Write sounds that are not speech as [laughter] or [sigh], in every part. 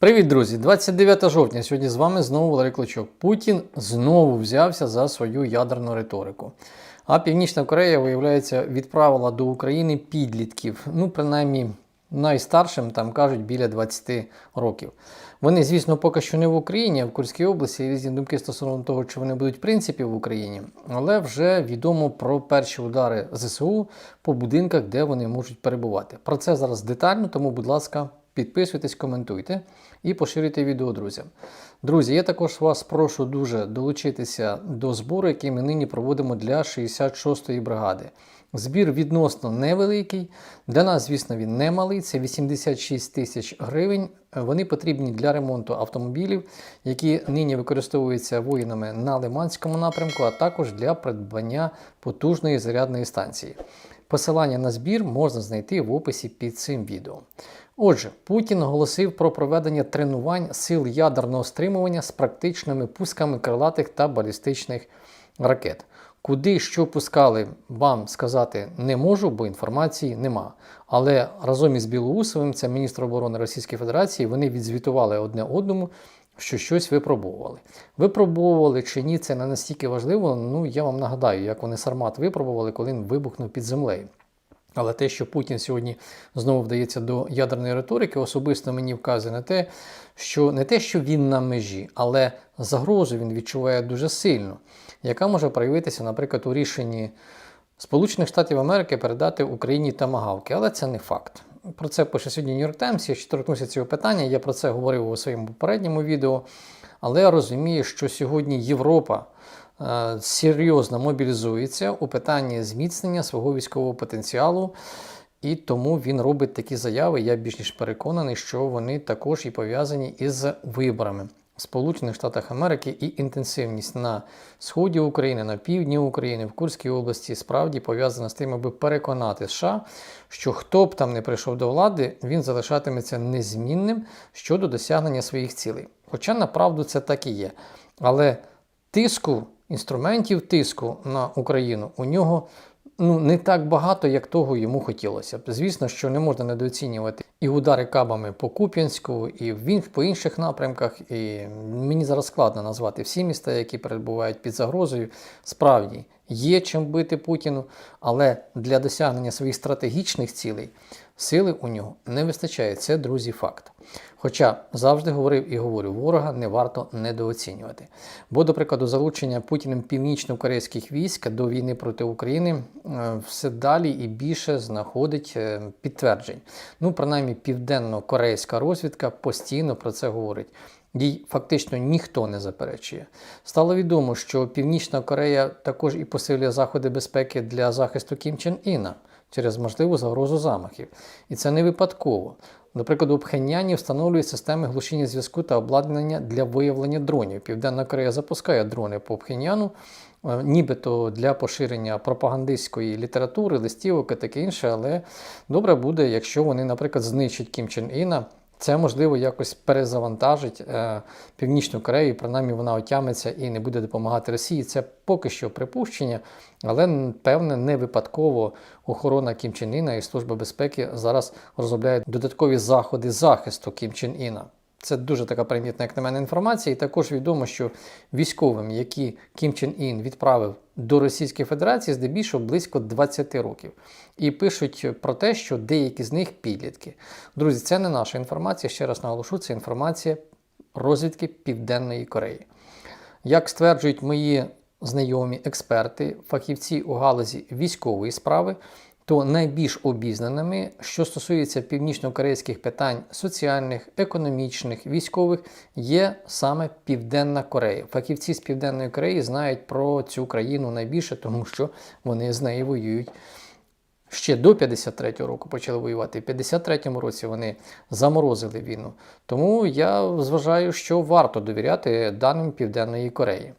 Привіт, друзі! 29 жовтня. Сьогодні з вами знову Валерій Клочок. Путін знову взявся за свою ядерну риторику. А Північна Корея, виявляється, відправила до України підлітків. Ну, принаймні, найстаршим там кажуть біля 20 років. Вони, звісно, поки що не в Україні, а в Курській області різні думки стосовно того, чи вони будуть в принципі в Україні, але вже відомо про перші удари ЗСУ по будинках, де вони можуть перебувати. Про це зараз детально, тому, будь ласка, підписуйтесь, коментуйте і поширюйте відео друзям. Друзі, я також вас прошу дуже долучитися до збору, який ми нині проводимо для 66-ї бригади. Збір відносно невеликий. Для нас, звісно, він не малий. Це 86 тисяч гривень. Вони потрібні для ремонту автомобілів, які нині використовуються воїнами на Лиманському напрямку, а також для придбання потужної зарядної станції. Посилання на збір можна знайти в описі під цим відео. Отже, Путін оголосив про проведення тренувань сил ядерного стримування з практичними пусками крилатих та балістичних ракет. Куди що пускали, вам сказати не можу, бо інформації нема. Але разом із Білоусовим, це міністр оборони Російської Федерації, вони відзвітували одне одному, що щось випробовували. Випробовували чи ні, це не настільки важливо. Ну я вам нагадаю, як вони Сармат випробували, коли він вибухнув під землею. Але те, що Путін сьогодні знову вдається до ядерної риторики, особисто мені вказує на те, що не те, що він на межі, але загрозу він відчуває дуже сильно, яка може проявитися, наприклад, у рішенні Сполучених Штатів Америки передати Україні тамагавки. Але це не факт. Про це пише сьогодні Нью-Йорк Таймс, я ще торкнуся цього питання, я про це говорив у своєму попередньому відео. Але я розумію, що сьогодні Європа е, серйозно мобілізується у питанні зміцнення свого військового потенціалу, і тому він робить такі заяви. Я більш ніж переконаний, що вони також і пов'язані із виборами. Сполучених Штатах Америки і інтенсивність на сході України, на півдні України, в Курській області справді пов'язана з тим, аби переконати США, що хто б там не прийшов до влади, він залишатиметься незмінним щодо досягнення своїх цілей. Хоча направду це так і є. Але тиску, інструментів тиску на Україну у нього ну, не так багато, як того йому хотілося б. Звісно, що не можна недооцінювати і удари кабами по Куп'янську, і в ін- по інших напрямках. І мені зараз складно назвати всі міста, які перебувають під загрозою. Справді є чим бити Путіну, але для досягнення своїх стратегічних цілей сили у нього не вистачає. Це, друзі, факт. Хоча завжди говорив і говорю, ворога не варто недооцінювати. Бо, до прикладу, залучення Путіним північно-корейських військ до війни проти України е, все далі і більше знаходить е, підтверджень. Ну, принаймні, південно-корейська розвідка постійно про це говорить. Їй фактично ніхто не заперечує. Стало відомо, що Північна Корея також і посилює заходи безпеки для захисту Кім Чен Іна через можливу загрозу замахів. І це не випадково. Наприклад, у Пхеньяні встановлюють системи глушіння зв'язку та обладнання для виявлення дронів. Південна Корея запускає дрони по Пхеньяну, е, нібито для поширення пропагандистської літератури, листівок і таке інше. Але добре буде, якщо вони, наприклад, знищать Кім Чен Іна. Це можливо якось перезавантажить е, Північну Корею, принаймні вона отямиться і не буде допомагати Росії. Це поки що припущення, але певне не випадково охорона Кім Чен Іна і Служба безпеки зараз розробляють додаткові заходи захисту Кім Чен Іна. Це дуже така примітна, як на мене, інформація. І також відомо, що військовим, які Кім Чен Ін відправив до Російської Федерації, здебільшого близько 20 років. І пишуть про те, що деякі з них підлітки. Друзі, це не наша інформація. Ще раз наголошу, це інформація розвідки Південної Кореї. Як стверджують мої знайомі експерти, фахівці у галузі військової справи, то найбільш обізнаними, що стосується північно-корейських питань соціальних, економічних, військових, є саме Південна Корея. Фахівці з Південної Кореї знають про цю країну найбільше, тому що вони з нею воюють. Ще до 53-го року почали воювати. В 53-му році вони заморозили війну. Тому я зважаю, що варто довіряти даним Південної Кореї.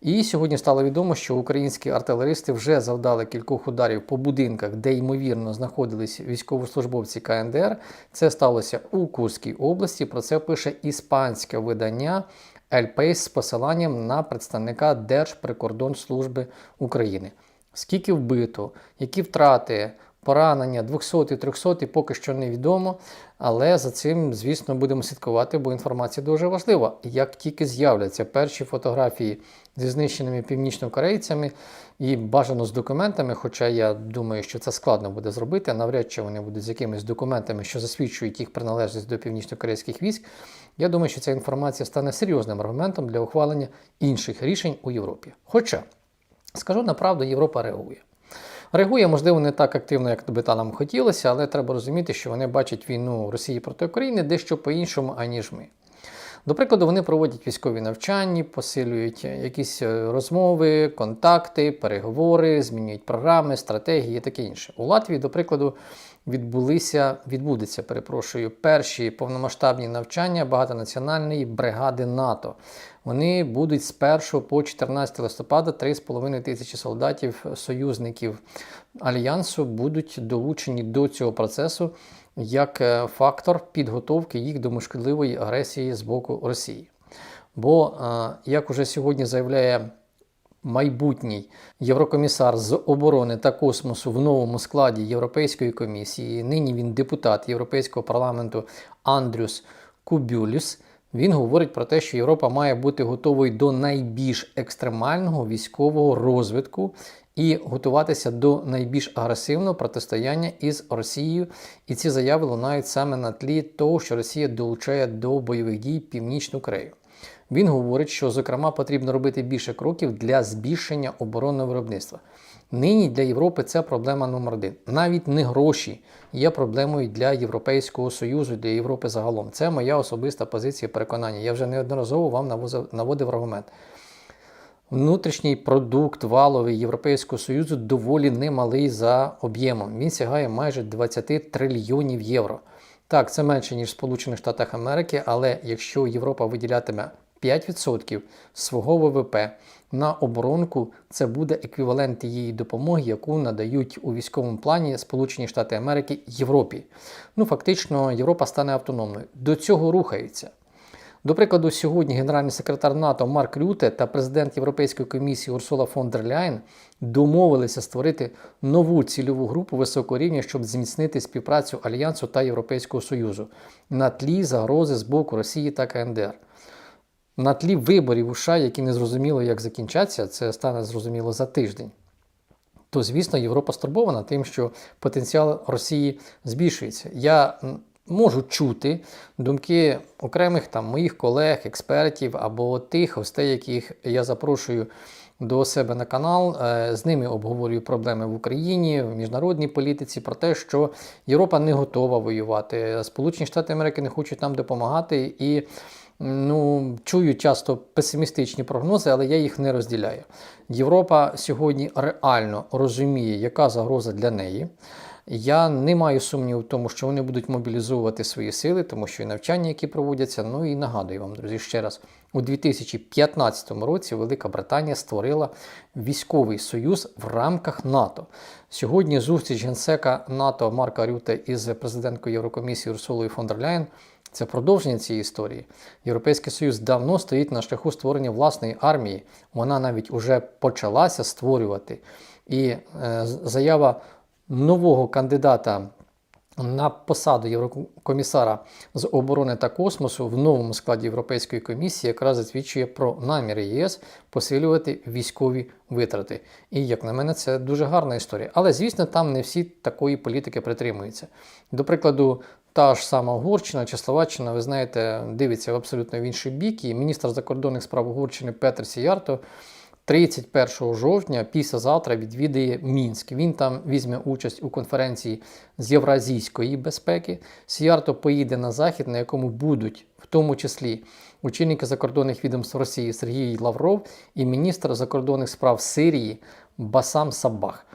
І сьогодні стало відомо, що українські артилеристи вже завдали кількох ударів по будинках, де ймовірно знаходились військовослужбовці КНДР. Це сталося у Курській області. Про це пише іспанське видання País з посиланням на представника Держприкордонслужби України. Скільки вбито, які втрати поранення 200 300 поки що невідомо. Але за цим, звісно, будемо слідкувати, бо інформація дуже важлива. Як тільки з'являться перші фотографії зі знищеними північнокорейцями і бажано з документами, хоча я думаю, що це складно буде зробити, навряд чи вони будуть з якимись документами, що засвідчують їх приналежність до північнокорейських військ. Я думаю, що ця інформація стане серйозним аргументом для ухвалення інших рішень у Європі. Хоча, скажу направду, Європа реагує. Реагує, можливо, не так активно, як би та нам хотілося, але треба розуміти, що вони бачать війну Росії проти України дещо по-іншому, аніж ми. До прикладу, вони проводять військові навчання, посилюють якісь е, розмови, контакти, переговори, змінюють програми, стратегії і таке інше. У Латвії, до прикладу, відбулися, відбудеться, перепрошую, перші повномасштабні навчання багатонаціональної бригади НАТО. Вони будуть з 1 по 14 листопада 3,5 тисячі солдатів, союзників альянсу будуть долучені до цього процесу як е, фактор підготовки їх до можливої агресії з боку Росії. Бо, е, як уже сьогодні заявляє майбутній єврокомісар з оборони та космосу в новому складі Європейської комісії, нині він депутат Європейського парламенту Андрюс Кубюлюс, він говорить про те, що Європа має бути готовою до найбільш екстремального військового розвитку і готуватися до найбільш агресивного протистояння із Росією. І ці заяви лунають саме на тлі того, що Росія долучає до бойових дій Північну Корею. Він говорить, що, зокрема, потрібно робити більше кроків для збільшення оборонного виробництва. Нині для Європи це проблема номер один. Навіть не гроші є проблемою для Європейського Союзу, для Європи загалом. Це моя особиста позиція переконання. Я вже неодноразово вам наводив аргумент. Внутрішній продукт валовий Європейського Союзу доволі немалий за об'ємом. Він сягає майже 20 трильйонів євро. Так, це менше, ніж в Сполучених Штатах Америки, але якщо Європа виділятиме 5% свого ВВП на оборонку, це буде еквівалент тієї допомоги, яку надають у військовому плані Сполучені Штати Америки Європі. Ну, фактично, Європа стане автономною. До цього рухається. До прикладу, сьогодні генеральний секретар НАТО Марк Рюте та президент Європейської комісії Урсула фон дер Ляєн домовилися створити нову цільову групу високого рівня, щоб зміцнити співпрацю Альянсу та Європейського Союзу на тлі загрози з боку Росії та КНДР. На тлі виборів у США, які не зрозуміло, як закінчаться, це стане зрозуміло за тиждень. То, звісно, Європа стурбована тим, що потенціал Росії збільшується. Я можу чути думки окремих там моїх колег, експертів або тих гостей, яких я запрошую до себе на канал. Е, З ними обговорюю проблеми в Україні, в міжнародній політиці, про те, що Європа не готова воювати. Сполучені Штати Америки не хочуть нам допомагати і. Ну, чую часто песимістичні прогнози, але я їх не розділяю. Європа сьогодні реально розуміє, яка загроза для неї. Я не маю сумніву в тому, що вони будуть мобілізовувати свої сили, тому що і навчання, які проводяться. Ну і нагадую вам, друзі, ще раз, у 2015 році Велика Британія створила військовий союз в рамках НАТО. Сьогодні зустріч генсека НАТО Марка Рюте із президенткою Єврокомісії Урсулою фон дер Ляєн це продовження цієї історії. Європейський Союз давно стоїть на шляху створення власної армії. Вона навіть уже почалася створювати. І е, заява нового кандидата на посаду Єврокомісара з оборони та космосу в новому складі Європейської комісії якраз засвідчує про наміри ЄС посилювати військові витрати. І, як на мене, це дуже гарна історія. Але, звісно, там не всі такої політики притримуються. До прикладу, та ж сама Угорщина чи Словаччина, ви знаєте, дивиться абсолютно в інший бік. І міністр закордонних справ Угорщини Петр Сіярто 31 жовтня, післязавтра, відвідає Мінськ. Він там візьме участь у конференції з євразійської безпеки. Сіярто поїде на захід, на якому будуть в тому числі очільники закордонних відомств Росії Сергій Лавров і міністр закордонних справ Сирії Басам Сабах.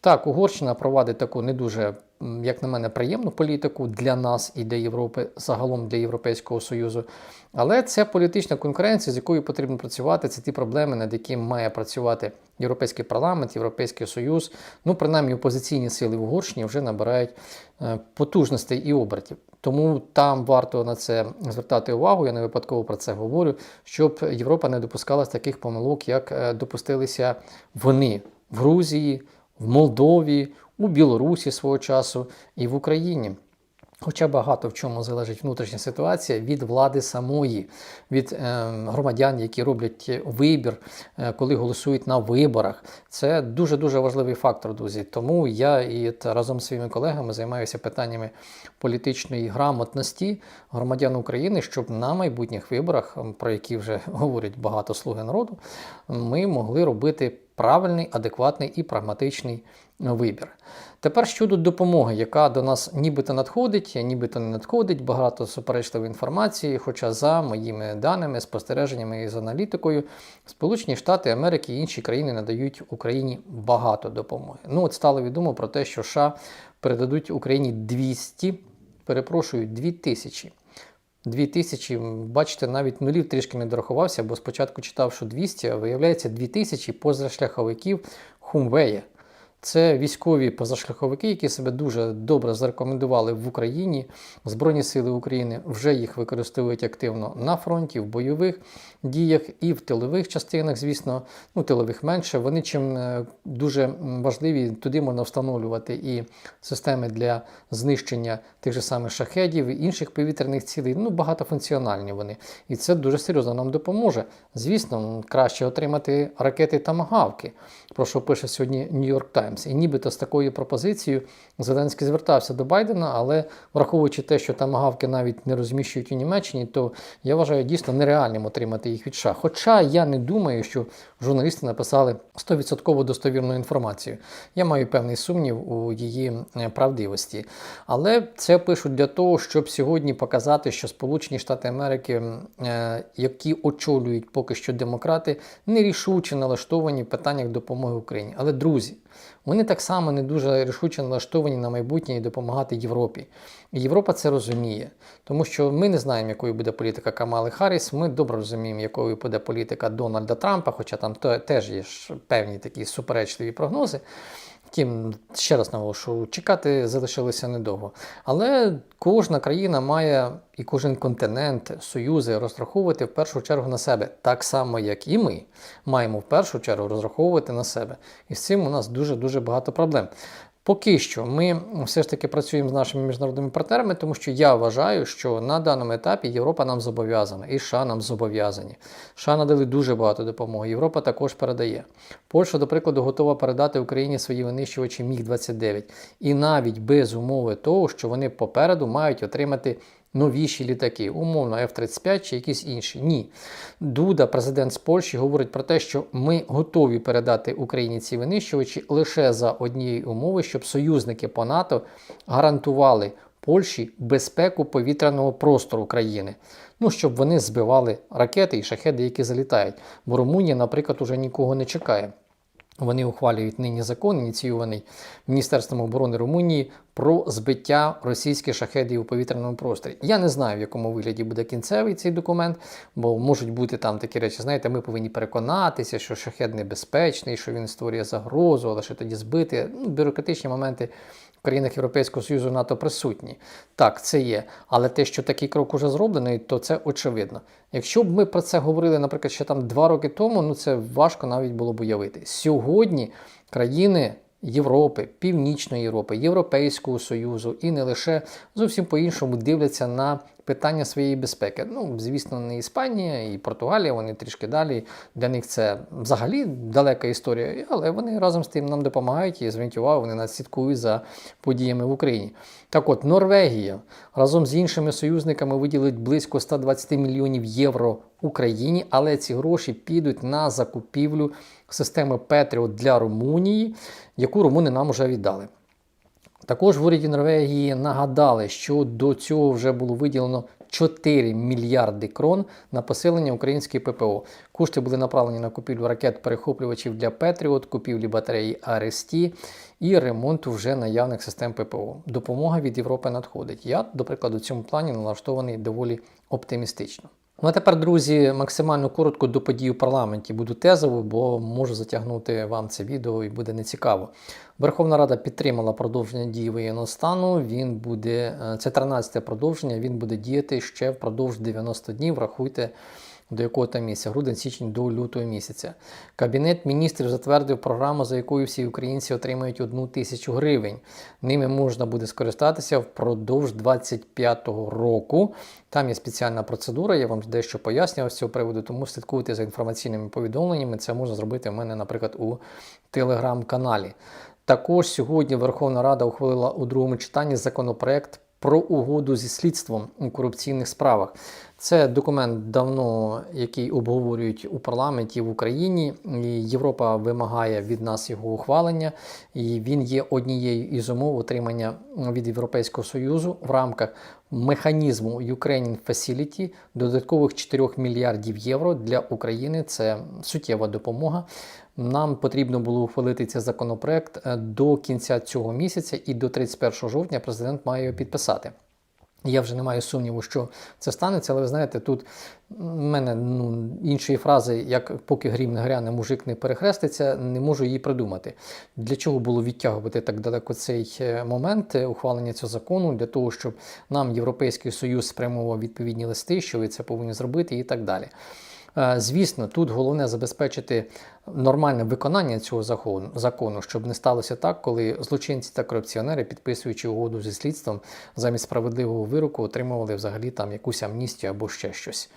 Так, Угорщина провадить таку не дуже, як на мене, приємну політику для нас і для Європи, загалом для Європейського Союзу. Але це політична конкуренція, з якою потрібно працювати. Це ті проблеми, над якими має працювати Європейський парламент, Європейський Союз. Ну, принаймні, опозиційні сили в Угорщині вже набирають е, потужностей і обертів. Тому там варто на це звертати увагу. Я не випадково про це говорю, щоб Європа не допускала таких помилок, як е, допустилися вони в Грузії в Молдові, у Білорусі свого часу і в Україні. Хоча багато в чому залежить внутрішня ситуація від влади самої, від е, громадян, які роблять вибір, е, коли голосують на виборах. Це дуже дуже важливий фактор, друзі. Тому я і разом з своїми колегами займаюся питаннями політичної грамотності громадян України, щоб на майбутніх виборах, про які вже [laughs] говорять багато слуги народу, ми могли робити правильний, адекватний і прагматичний вибір. Тепер щодо допомоги, яка до нас нібито надходить, нібито не надходить, багато суперечливої інформації. Хоча за моїми даними, спостереженнями і з аналітикою, Сполучені Штати Америки і інші країни надають Україні багато допомоги. Ну от стало відомо про те, що США передадуть Україні 200, перепрошую, 2000. 2000, бачите, навіть нулів трішки не дорахувався, бо спочатку читав, що 200, а виявляється 2000 позашляховиків Хумвея. Це військові позашляховики, які себе дуже добре зарекомендували в Україні. Збройні сили України вже їх використовують активно на фронті, в бойових діях і в тилових частинах, звісно, ну тилових менше. Вони чим е, дуже важливі, туди можна встановлювати і системи для знищення тих же самих шахедів, і інших повітряних цілей. Ну, багатофункціональні вони. І це дуже серйозно нам допоможе. Звісно, краще отримати ракети та магавки, про що пише сьогодні Нью-Йорк Таймс. І нібито з такою пропозицією Зеленський звертався до Байдена, але враховуючи те, що тамагавки навіть не розміщують у Німеччині, то я вважаю дійсно нереальним отримати їх від США. Хоча я не думаю, що журналісти написали 100% достовірну інформацію. Я маю певний сумнів у її е, правдивості. Але це пишуть для того, щоб сьогодні показати, що Сполучені Штати Америки, е, які очолюють поки що демократи, нерішуче налаштовані в питаннях допомоги Україні. Але друзі, вони так само не дуже рішуче налаштовані на майбутнє і допомагати Європі. І Європа це розуміє, тому що ми не знаємо, якою буде політика Камали Харріс. Ми добре розуміємо, якою буде політика Дональда Трампа, хоча там теж є певні такі суперечливі прогнози. Втім, ще раз наголошую, чекати залишилося недовго. Але кожна країна має і кожен континент, союзи розраховувати в першу чергу на себе, так само як і ми маємо в першу чергу розраховувати на себе. І з цим у нас дуже-дуже багато проблем. Поки що ми все ж таки працюємо з нашими міжнародними партнерами, тому що я вважаю, що на даному етапі Європа нам зобов'язана, і США нам зобов'язані. США надали дуже багато допомоги. Європа також передає. Польща, до прикладу, готова передати Україні свої винищувачі Міг-29. І навіть без умови того, що вони попереду мають отримати новіші літаки, умовно F-35 чи якісь інші. Ні. Дуда, президент з Польщі, говорить про те, що ми готові передати Україні ці винищувачі лише за однієї умови, щоб союзники по НАТО гарантували Польщі безпеку повітряного простору країни. Ну, щоб вони збивали ракети і шахеди, які залітають. Бо Румунія, наприклад, уже нікого не чекає. Вони ухвалюють нині закон, ініційований Міністерством оборони Румунії про збиття російських шахедів у повітряному просторі. Я не знаю, в якому вигляді буде кінцевий цей документ, бо можуть бути там такі речі. Знаєте, ми повинні переконатися, що шахед небезпечний, що він створює загрозу, але ще тоді збити. Ну, бюрократичні моменти країнах Європейського Союзу НАТО присутні. Так, це є. Але те, що такий крок уже зроблений, то це очевидно. Якщо б ми про це говорили, наприклад, ще там два роки тому, ну це важко навіть було б уявити. Сьогодні країни Європи, Північної Європи, Європейського Союзу і не лише зовсім по-іншому дивляться на питання своєї безпеки. Ну, звісно, не Іспанія і Португалія, вони трішки далі. Для них це взагалі далека історія, але вони разом з тим нам допомагають і зверніть увагу, вони нас слідкують за подіями в Україні. Так от, Норвегія разом з іншими союзниками виділить близько 120 мільйонів євро Україні, але ці гроші підуть на закупівлю системи Петріот для Румунії, яку румуни нам вже віддали. Також в уряді Норвегії нагадали, що до цього вже було виділено 4 мільярди крон на посилення української ППО. Кошти були направлені на купівлю ракет-перехоплювачів для Петріот, купівлі батареї АРСТ і ремонту вже наявних систем ППО. Допомога від Європи надходить. Я, до прикладу, в цьому плані налаштований доволі оптимістично. Ну а тепер, друзі, максимально коротко до подій у парламенті. Буду тезово, бо можу затягнути вам це відео і буде нецікаво. Верховна Рада підтримала продовження дії воєнного стану. Він буде е, це 13 продовження. Він буде діяти ще впродовж 90 днів. Рахуйте. До якого там місяця, грудень, січень до лютого місяця. Кабінет міністрів затвердив програму, за якою всі українці отримають одну тисячу гривень. Ними можна буде скористатися впродовж 25-го року. Там є спеціальна процедура, я вам дещо пояснював з цього приводу, тому слідкуйте за інформаційними повідомленнями. Це можна зробити в мене, наприклад, у телеграм-каналі. Також сьогодні Верховна Рада ухвалила у другому читанні законопроект про угоду зі слідством у корупційних справах. Це документ давно, який обговорюють у парламенті в Україні. Європа вимагає від нас його ухвалення, і він є однією із умов отримання від Європейського союзу в рамках механізму Ukrainian Facility додаткових 4 мільярдів євро для України. Це суттєва допомога. Нам потрібно було ухвалити цей законопроект е, до кінця цього місяця, і до 31 жовтня президент має його підписати. Я вже не маю сумніву, що це станеться, але ви знаєте, тут в мене ну, іншої фрази, як поки грім не гряне, мужик не перехреститься, не можу її придумати. Для чого було відтягувати так далеко цей е, момент е, ухвалення цього закону? Для того, щоб нам Європейський Союз спрямував відповідні листи, що ви це повинні зробити, і так далі. Е, Звісно, тут головне забезпечити нормальне виконання цього закону, закону, щоб не сталося так, коли злочинці та корупціонери, підписуючи угоду зі слідством, замість справедливого вироку отримували взагалі там якусь амністію або ще щось.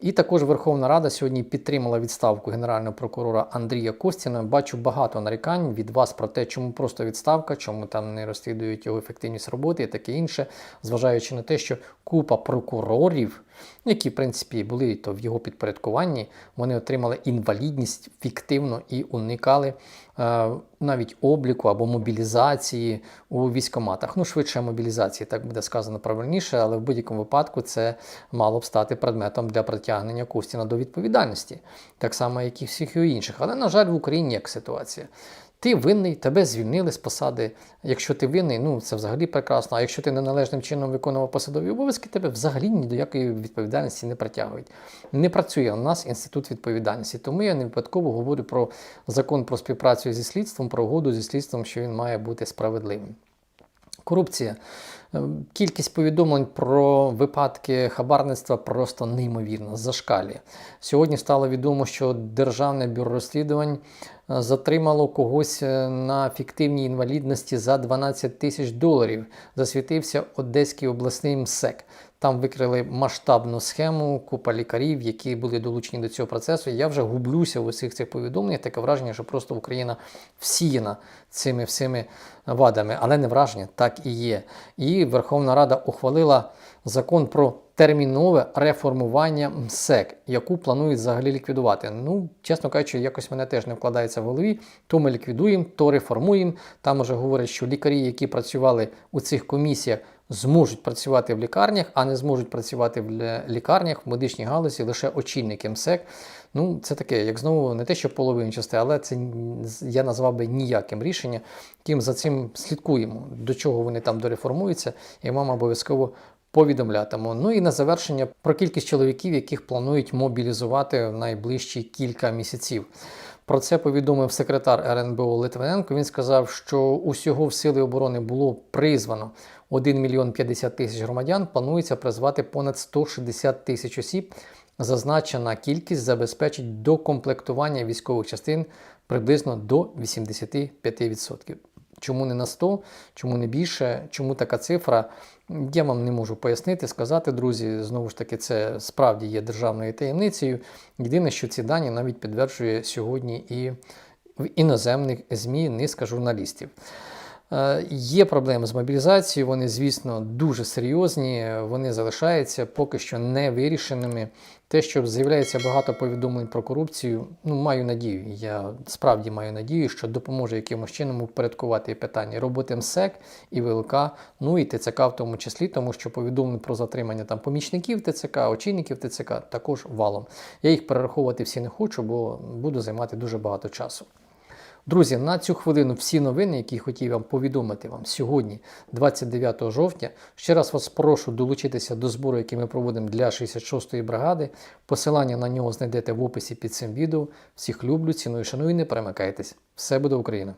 І також Верховна Рада сьогодні підтримала відставку генерального прокурора Андрія Костіна. Бачу багато нарікань від вас про те, чому просто відставка, чому там не розслідують його ефективність роботи і таке інше, зважаючи на те, що купа прокурорів, які в принципі були то в його підпорядкуванні, вони отримали інвалідність фіктивно і уникали е, навіть обліку або мобілізації у військоматах. Ну, швидше мобілізації, так буде сказано правильніше, але в будь-якому випадку це мало б стати предметом для притягнення Костіна до відповідальності, так само, як і всіх інших. Але, на жаль, в Україні як ситуація. Ти винний, тебе звільнили з посади. Якщо ти винний, ну це взагалі прекрасно. А якщо ти неналежним чином виконував посадові обов'язки, тебе взагалі ні до якої відповідальності не притягують. Не працює у нас інститут відповідальності. Тому я не випадково говорю про закон про співпрацю зі слідством, про угоду зі слідством, що він має бути справедливим. Корупція. Е, Кількість повідомлень про випадки хабарництва просто неймовірно зашкалює. Сьогодні стало відомо, що Державне бюро розслідувань е, затримало когось е, на фіктивній інвалідності за 12 тисяч доларів. Засвітився Одеський обласний МСЕК. Там викрили масштабну схему, купа лікарів, які були долучені до цього процесу. Я вже гублюся в усіх цих повідомленнях. Таке враження, що просто Україна всіяна цими всіми вадами, але не враження, так і є. І Верховна Рада ухвалила закон про термінове реформування МСЕК, яку планують взагалі ліквідувати. Ну, чесно кажучи, якось мене теж не вкладається в голові. То ми ліквідуємо, то реформуємо. Там уже говорять, що лікарі, які працювали у цих комісіях, зможуть працювати в лікарнях, а не зможуть працювати в лікарнях в медичній галузі лише очільники МСЕК. Ну, це таке, як знову не те, що половинчасте, але це я назвав би ніяким рішенням. Тим за цим слідкуємо, до чого вони там дореформуються, і вам обов'язково повідомлятиму. Ну і на завершення про кількість чоловіків, яких планують мобілізувати в найближчі кілька місяців. Про це повідомив секретар РНБО Литвиненко. Він сказав, що усього в сили оборони було призвано 1 мільйон 50 тисяч громадян. Планується призвати понад 160 тисяч осіб. Зазначена кількість забезпечить докомплектування військових частин приблизно до 85%. Чому не на 100, чому не більше, чому така цифра? Я вам не можу пояснити, сказати, друзі. Знову ж таки, це справді є державною таємницею. Єдине, що ці дані навіть підтверджує сьогодні і в іноземних ЗМІ низка журналістів. Е, Є проблеми з мобілізацією, вони, звісно, дуже серйозні, вони залишаються поки що не вирішеними. Те, що з'являється багато повідомлень про корупцію, ну маю надію. Я справді маю надію, що допоможе якимось чином упорядкувати питання роботи МСЕК і ВЛК, ну і ТЦК в тому числі, тому що повідомлень про затримання там помічників ТЦК, очільників ТЦК також валом. Я їх перераховувати всі не хочу, бо буду займати дуже багато часу. Друзі, на цю хвилину всі новини, які хотів вам повідомити вам сьогодні, 29 жовтня. Ще раз вас прошу долучитися до збору, який ми проводимо для 66-ї бригади. Посилання на нього знайдете в описі під цим відео. Всіх люблю, ціную, шаную, не перемикайтесь. Все буде Україна!